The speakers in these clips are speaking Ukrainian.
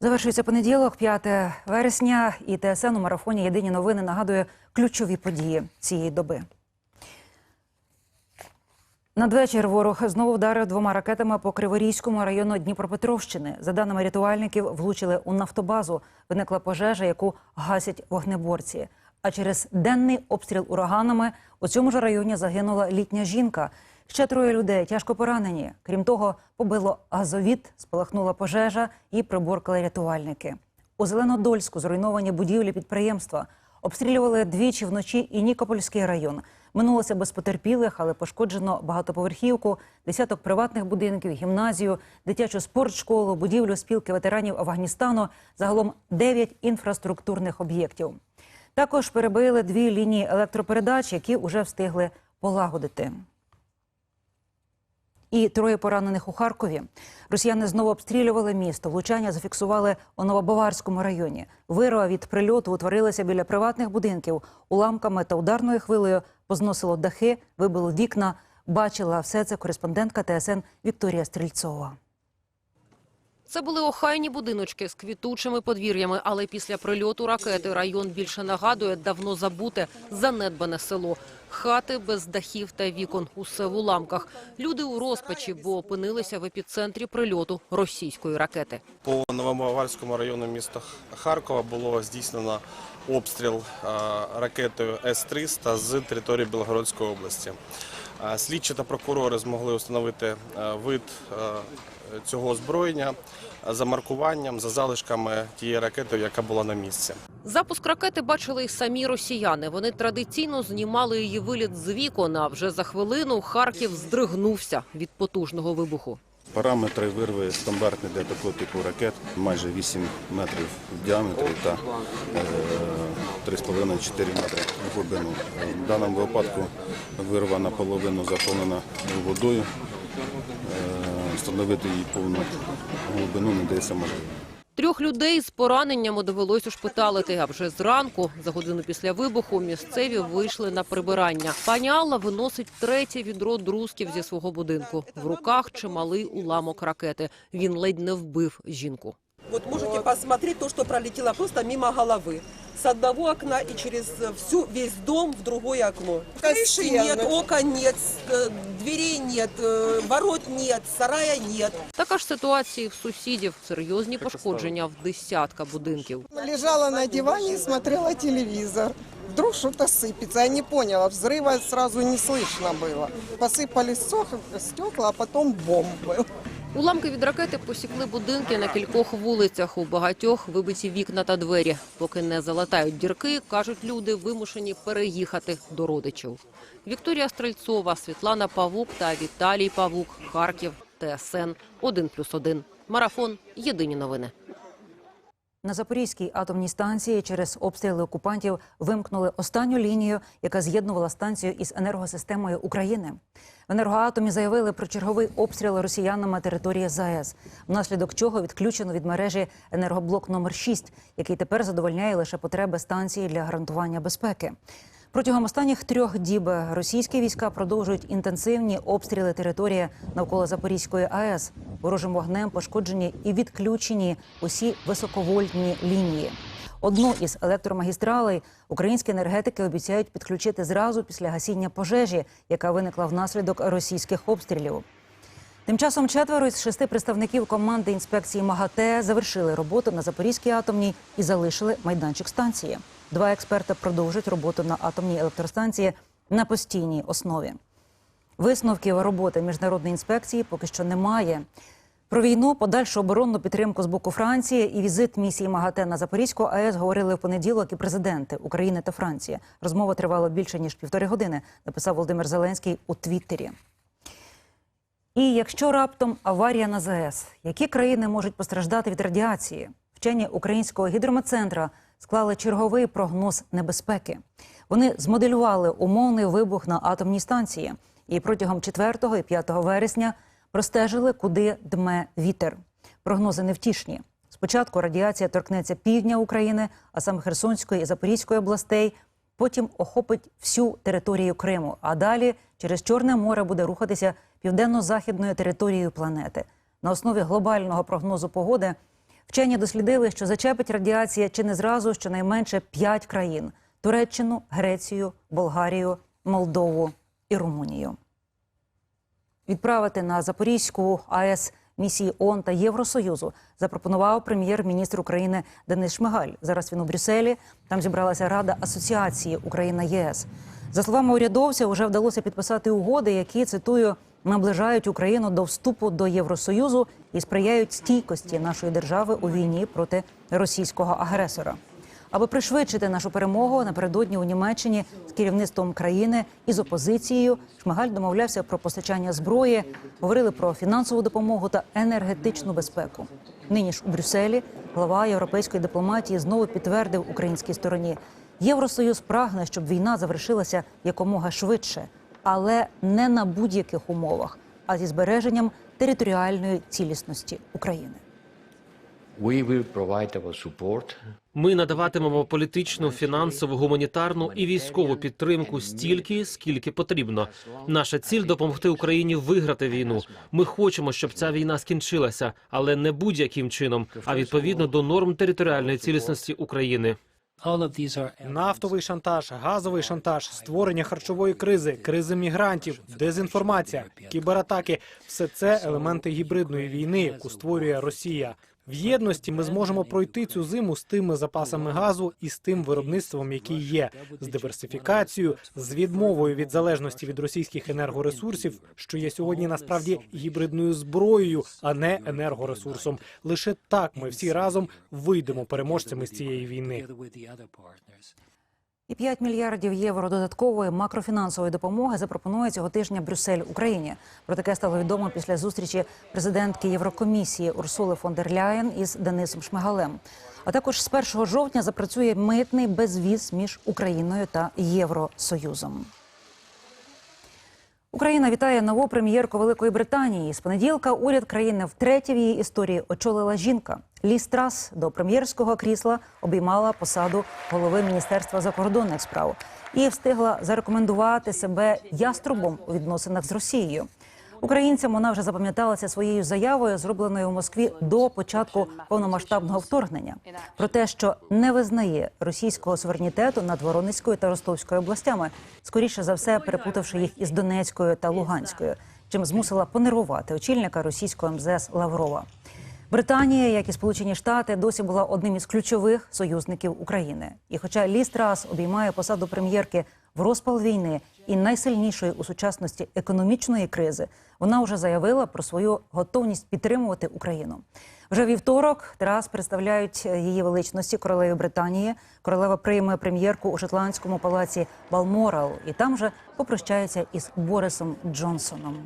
Завершується понеділок, 5 вересня, і ТСН у марафоні Єдині новини нагадує ключові події цієї доби. Надвечір ворог знову вдарив двома ракетами по Криворізькому району Дніпропетровщини. За даними рятувальників, влучили у нафтобазу. Виникла пожежа, яку гасять вогнеборці. А через денний обстріл ураганами у цьому ж районі загинула літня жінка. Ще троє людей тяжко поранені. Крім того, побило газовід, спалахнула пожежа і приборкали рятувальники. У Зеленодольську зруйновані будівлі підприємства. Обстрілювали двічі вночі і Нікопольський район. Минулося без потерпілих, але пошкоджено багатоповерхівку, десяток приватних будинків, гімназію, дитячу спортшколу, будівлю спілки ветеранів Афганістану, загалом дев'ять інфраструктурних об'єктів. Також перебили дві лінії електропередач, які вже встигли полагодити. І троє поранених у Харкові. Росіяни знову обстрілювали місто. Влучання зафіксували у Новобаварському районі. Вирва від прильоту утворилася біля приватних будинків. Уламками та ударною хвилею позносило дахи, вибило вікна. Бачила все це кореспондентка ТСН Вікторія Стрільцова. Це були охайні будиночки з квітучими подвір'ями, але після прильоту ракети район більше нагадує давно забуте, занедбане село. Хати без дахів та вікон, усе в уламках. Люди у розпачі, бо опинилися в епіцентрі прильоту російської ракети. По Новомаварському району міста Харкова було здійснено обстріл е, ракетою С-300 з території Білгородської області. Е, Слідчі та прокурори змогли встановити е, вид е, цього озброєння за маркуванням, за залишками тієї ракети, яка була на місці. Запуск ракети бачили й самі росіяни. Вони традиційно знімали її виліт з вікон, а вже за хвилину Харків здригнувся від потужного вибуху. Параметри вирви стандартні для такого типу ракет майже 8 метрів в діаметрі та е, 3,5-4 метри в глибину. В даному випадку вирва наполовину заповнена водою. Е, Встановити її повну глибину не дається можливо. Трьох людей з пораненнями довелось ушпиталити. А вже зранку, за годину після вибуху, місцеві вийшли на прибирання. Пані Алла виносить третє відро друзків зі свого будинку. В руках чималий уламок ракети. Він ледь не вбив жінку. Вот можете посмотреть то, что пролетело просто мимо головы С одного окна и через всю, весь дом в другое окно. Крыши нет, окон нет, э, дверей нет, э, ворот нет, сарая нет. Така ж ситуація і в сусідів. Серйозні пошкодження в десятка будинків. Лежала на диване и смотрела телевизор. Вдруг что-то сыпется. Я не поняла, взрыва сразу не слышно было. Посыпались сох- стекла, а потом бомбы. Уламки від ракети посікли будинки на кількох вулицях. У багатьох вибиті вікна та двері. Поки не залатають дірки, кажуть люди, вимушені переїхати до родичів. Вікторія Стрельцова, Світлана Павук та Віталій Павук. Харків. ТСН 1+,1. Марафон. Єдині новини. На Запорізькій атомній станції через обстріли окупантів вимкнули останню лінію, яка з'єднувала станцію із енергосистемою України. В енергоатомі заявили про черговий обстріл росіянами території ЗАЕС, внаслідок чого відключено від мережі енергоблок номер 6 який тепер задовольняє лише потреби станції для гарантування безпеки. Протягом останніх трьох діб російські війська продовжують інтенсивні обстріли території навколо Запорізької АЕС. Ворожим вогнем пошкоджені і відключені усі високовольтні лінії. Одну із електромагістралей українські енергетики обіцяють підключити зразу після гасіння пожежі, яка виникла внаслідок російських обстрілів. Тим часом четверо із шести представників команди інспекції МАГАТЕ завершили роботу на Запорізькій атомній і залишили майданчик станції. Два експерти продовжують роботу на атомній електростанції на постійній основі. Висновків роботи міжнародної інспекції поки що немає. Про війну, подальшу оборонну підтримку з боку Франції і візит місії МАГАТЕ на Запорізьку АЕС говорили в понеділок і президенти України та Франції. Розмова тривала більше ніж півтори години. Написав Володимир Зеленський у Твіттері. І якщо раптом аварія на ЗАЕС, які країни можуть постраждати від радіації? Вчені українського гідрометцентра склали черговий прогноз небезпеки. Вони змоделювали умовний вибух на атомній станції і протягом 4 і 5 вересня простежили, куди дме вітер. Прогнози невтішні. Спочатку радіація торкнеться півдня України, а саме Херсонської і Запорізької областей. Потім охопить всю територію Криму, а далі через Чорне море буде рухатися південно-західною територією планети. На основі глобального прогнозу погоди Вчені дослідили, що зачепить радіація чи не зразу щонайменше п'ять країн: Туреччину, Грецію, Болгарію, Молдову і Румунію. Відправити на Запорізьку АЕС місії ООН та Євросоюзу запропонував прем'єр-міністр України Денис Шмигаль. Зараз він у Брюсселі. Там зібралася Рада асоціації Україна ЄС. За словами урядовця, вже вдалося підписати угоди, які цитую наближають Україну до вступу до Євросоюзу і сприяють стійкості нашої держави у війні проти російського агресора. Аби пришвидшити нашу перемогу напередодні у Німеччині з керівництвом країни і з опозицією, Шмигаль домовлявся про постачання зброї, говорили про фінансову допомогу та енергетичну безпеку. Нині ж у Брюсселі глава європейської дипломатії знову підтвердив українській стороні. Євросоюз прагне, щоб війна завершилася якомога швидше, але не на будь-яких умовах, а зі збереженням територіальної цілісності України. We will provide our support Ми надаватимемо політичну, фінансову, гуманітарну і військову підтримку стільки, скільки потрібно. Наша ціль допомогти Україні виграти війну. Ми хочемо, щоб ця війна скінчилася, але не будь-яким чином, а відповідно до норм територіальної цілісності України. Нафтовий шантаж, газовий шантаж, створення харчової кризи, кризи мігрантів, дезінформація, кібератаки все це елементи гібридної війни, яку створює Росія. В єдності ми зможемо пройти цю зиму з тими запасами газу і з тим виробництвом, які є, з диверсифікацією, з відмовою від залежності від російських енергоресурсів, що є сьогодні насправді гібридною зброєю, а не енергоресурсом. Лише так ми всі разом вийдемо переможцями з цієї війни. І 5 мільярдів євро додаткової макрофінансової допомоги запропонує цього тижня Брюссель Україні. Про таке стало відомо після зустрічі президентки Єврокомісії Урсули фон дер Ляєн із Денисом Шмигалем. А також з 1 жовтня запрацює митний безвіз між Україною та Євросоюзом. Україна вітає нову прем'єрку Великої Британії. З понеділка уряд країни втретє в її історії очолила жінка. Лі Страс до прем'єрського крісла обіймала посаду голови міністерства закордонних справ і встигла зарекомендувати себе яструбом у відносинах з Росією. Українцям вона вже запам'яталася своєю заявою, зробленою у Москві до початку повномасштабного вторгнення, про те, що не визнає російського суверенітету над Воронезькою та Ростовською областями, скоріше за все перепутавши їх із Донецькою та Луганською, чим змусила понервувати очільника російського МЗС Лаврова. Британія, як і Сполучені Штати, досі була одним із ключових союзників України. І хоча Лі Страс обіймає посаду прем'єрки в розпал війни і найсильнішої у сучасності економічної кризи, вона вже заявила про свою готовність підтримувати Україну. Вже вівторок Тарас представляють її величності королеві Британії. Королева прийме прем'єрку у шотландському палаці Балморал, і там же попрощається із Борисом Джонсоном.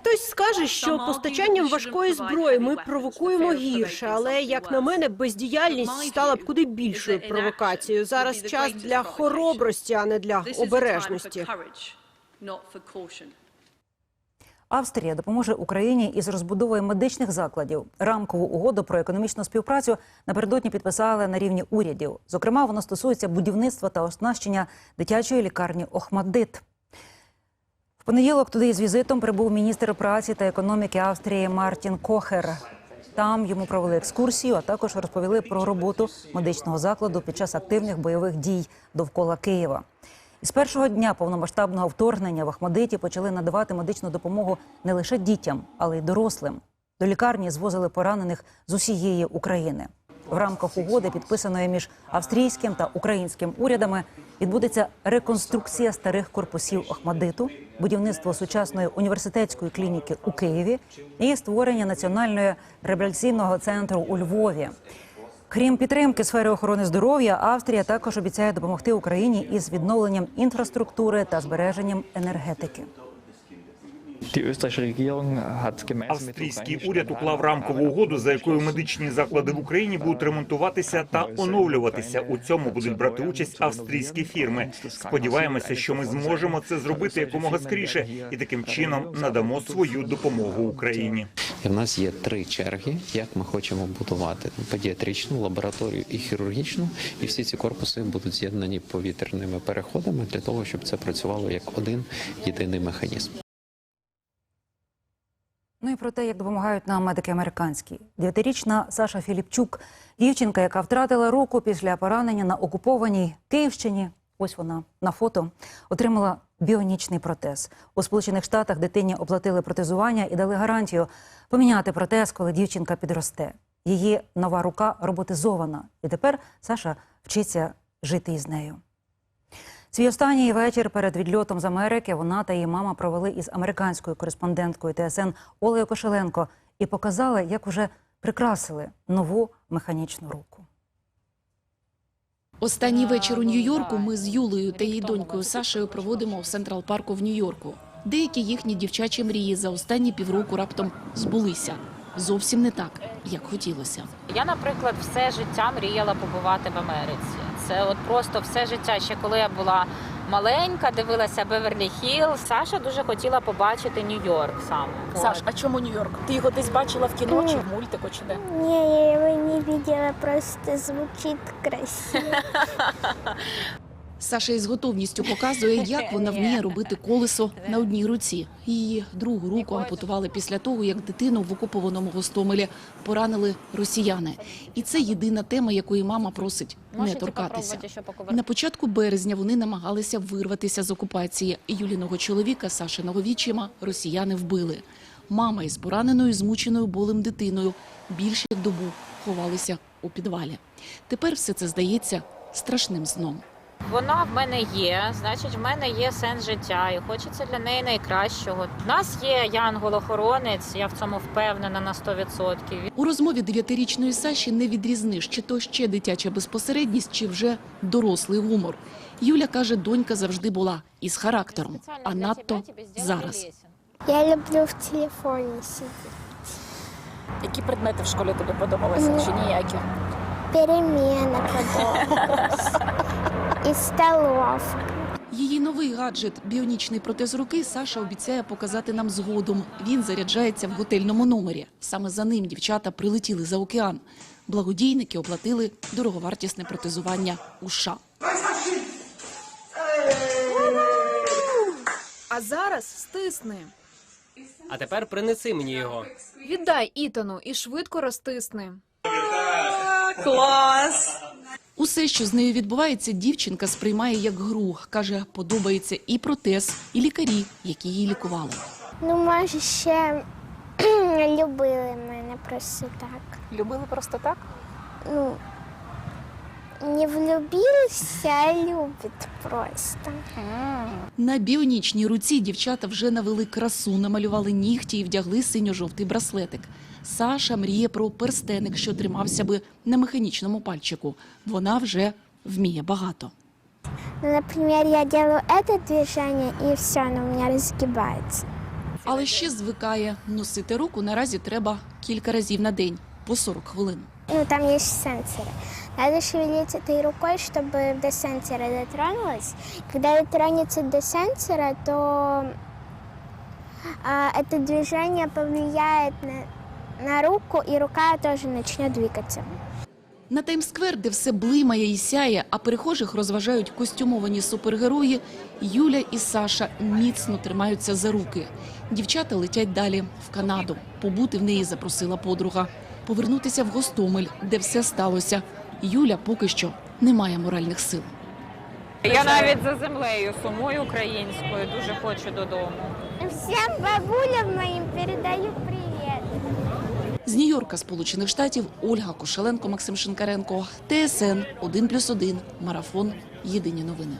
Хтось скаже, що постачанням важкої зброї ми провокуємо гірше, але як на мене, бездіяльність стала б куди більшою провокацією. Зараз час для хоробрості, а не для обережності. Австрія допоможе Україні із розбудовою медичних закладів. Рамкову угоду про економічну співпрацю напередодні підписали на рівні урядів. Зокрема, воно стосується будівництва та оснащення дитячої лікарні Охмаддит. В понеділок туди з візитом прибув міністр праці та економіки Австрії Мартін Кохер. Там йому провели екскурсію, а також розповіли про роботу медичного закладу під час активних бойових дій довкола Києва. Із першого дня повномасштабного вторгнення в Ахмадиті почали надавати медичну допомогу не лише дітям, але й дорослим. До лікарні звозили поранених з усієї України. В рамках угоди, підписаної між австрійським та українським урядами, відбудеться реконструкція старих корпусів Охмадиту, будівництво сучасної університетської клініки у Києві і створення національного реабілітаційного центру у Львові. Крім підтримки сфери охорони здоров'я, Австрія також обіцяє допомогти Україні із відновленням інфраструктури та збереженням енергетики. Австрійський уряд уклав рамкову угоду, за якою медичні заклади в Україні будуть ремонтуватися та оновлюватися. У цьому будуть брати участь австрійські фірми. Сподіваємося, що ми зможемо це зробити якомога скоріше, і таким чином надамо свою допомогу Україні. І в нас є три черги, як ми хочемо будувати педіатричну, лабораторію і хірургічну. І всі ці корпуси будуть з'єднані повітряними переходами для того, щоб це працювало як один єдиний механізм. Ну і про те, як допомагають нам медики американські. Дев'ятирічна Саша Філіпчук, дівчинка, яка втратила руку після поранення на окупованій Київщині. Ось вона на фото отримала біонічний протез. У Сполучених Штатах дитині оплатили протезування і дали гарантію поміняти протез, коли дівчинка підросте. Її нова рука роботизована, і тепер Саша вчиться жити із нею. Свій останній вечір перед відльотом з Америки вона та її мама провели із американською кореспонденткою ТСН Олею Кошеленко і показали, як уже прикрасили нову механічну руку. Останній вечір у Нью-Йорку ми з Юлею та її донькою Сашею проводимо у Централ Парку в Нью-Йорку. Деякі їхні дівчачі мрії за останні півроку раптом збулися. Зовсім не так, як хотілося. Я, наприклад, все життя мріяла побувати в Америці. Це от просто все життя. Ще коли я була маленька, дивилася Беверлі Хілл. Саша дуже хотіла побачити Нью-Йорк саме. Саш, а чому Нью-Йорк? Ти його десь бачила в кіно чи в мультику, чи де? Ні, я його не бачила, просто звучить красиво. Саша із готовністю показує, як вона вміє робити колесо на одній руці. Її другу руку ампутували після того, як дитину в окупованому Гостомелі поранили росіяни. І це єдина тема, якої мама просить не торкатися. На початку березня вони намагалися вирватися з окупації. Юліного чоловіка Сашиного вічима росіяни вбили. Мама із пораненою, змученою болем дитиною більше як добу ховалися у підвалі. Тепер все це здається страшним сном. Вона в мене є, значить, в мене є сенс життя, і хочеться для неї найкращого. У нас є янгол-охоронець, я в цьому впевнена на 100%. У розмові дев'ятирічної Саші не відрізниш, чи то ще дитяча безпосередність, чи вже дорослий гумор. Юля каже, донька завжди була із характером, а надто зараз. Я люблю в телефоне сидеть. Які предмети в школі тобі подобалися, чи ніякі? Перемена подобалась. И столовка. Її новий гаджет біонічний протез руки Саша обіцяє показати нам згодом. Він заряджається в готельному номері. Саме за ним дівчата прилетіли за океан. Благодійники оплатили дороговартісне протезування у США. А зараз стисни. А тепер принеси мені його. Віддай Ітану і швидко розтисни. Усе, що з нею відбувається, дівчинка сприймає як гру. Каже, подобається і протез, і лікарі, які її лікували. Ну, може, ще любили мене просто так. Любили просто так? Ну, не влюбилась, а любит просто. На біонічній руці дівчата вже навели красу, намалювали нігті і вдягли синьо-жовтий браслетик. Саша мріє про перстеник, що тримався би на механічному пальчику. Вона вже вміє багато. Ну, например, я делаю это движение, и все, оно у меня разгибается. Але ще звикає носити руку наразі треба кілька разів на день по 40 хвилин. Ну, там есть сенсоры. Надо шевелить этой рукой, чтобы до сенсора дотронулась. Когда дотронется до сенсора, то а, это движение повлияет на, на руку, и рука тоже начнет двигаться. На Таймсквер, де все блимає і сяє, а перехожих розважають костюмовані супергерої, Юля і Саша міцно тримаються за руки. Дівчата летять далі в Канаду. Побути в неї запросила подруга. Повернутися в Гостомель, де все сталося. Юля поки що не має моральних сил. Я навіть за землею сумую українською, дуже хочу додому. Всем бабулям моим передаю привет. З Нью-Йорка, Сполучених Штатів, Ольга Кошеленко, Максим Шинкаренко, ТСН 1+,1, Марафон. Єдині новини.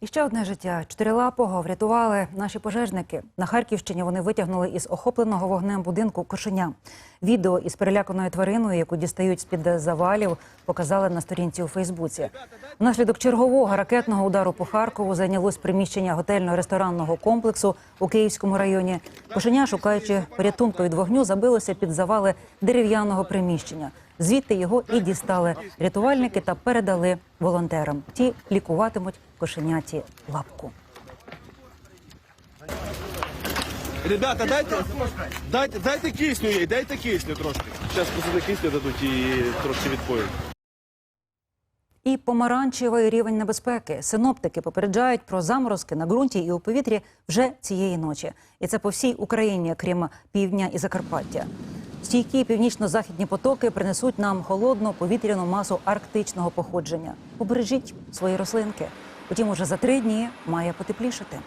І ще одне життя чотирилапого врятували наші пожежники. На Харківщині вони витягнули із охопленого вогнем будинку кошеня. Відео із переляканою твариною, яку дістають з під завалів, показали на сторінці у Фейсбуці. Внаслідок чергового ракетного удару по Харкову зайнялось приміщення готельно-ресторанного комплексу у Київському районі. Кошеня, шукаючи порятунку від вогню, забилося під завали дерев'яного приміщення. Звідти його і дістали рятувальники та передали волонтерам. Ті лікуватимуть кошеняті лапку. Ребята, дайте, дайте, дайте кисню їй, дайте кисню трошки. Зараз посади кисню дадуть і трошки відпоють. і помаранчевий рівень небезпеки. Синоптики попереджають про заморозки на ґрунті і у повітрі вже цієї ночі. І це по всій Україні, крім півдня і Закарпаття. Стійкі північно-західні потоки принесуть нам холодну повітряну масу арктичного походження. Побережіть свої рослинки. Утім, уже за три дні має потеплішати.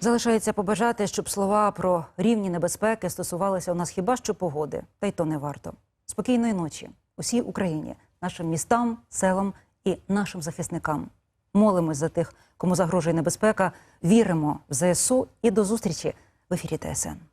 Залишається побажати, щоб слова про рівні небезпеки стосувалися у нас хіба що погоди, та й то не варто. Спокійної ночі усій Україні, нашим містам, селам і нашим захисникам. Молимось за тих, кому загрожує небезпека. Віримо в ЗСУ і до зустрічі в ефірі ТСН.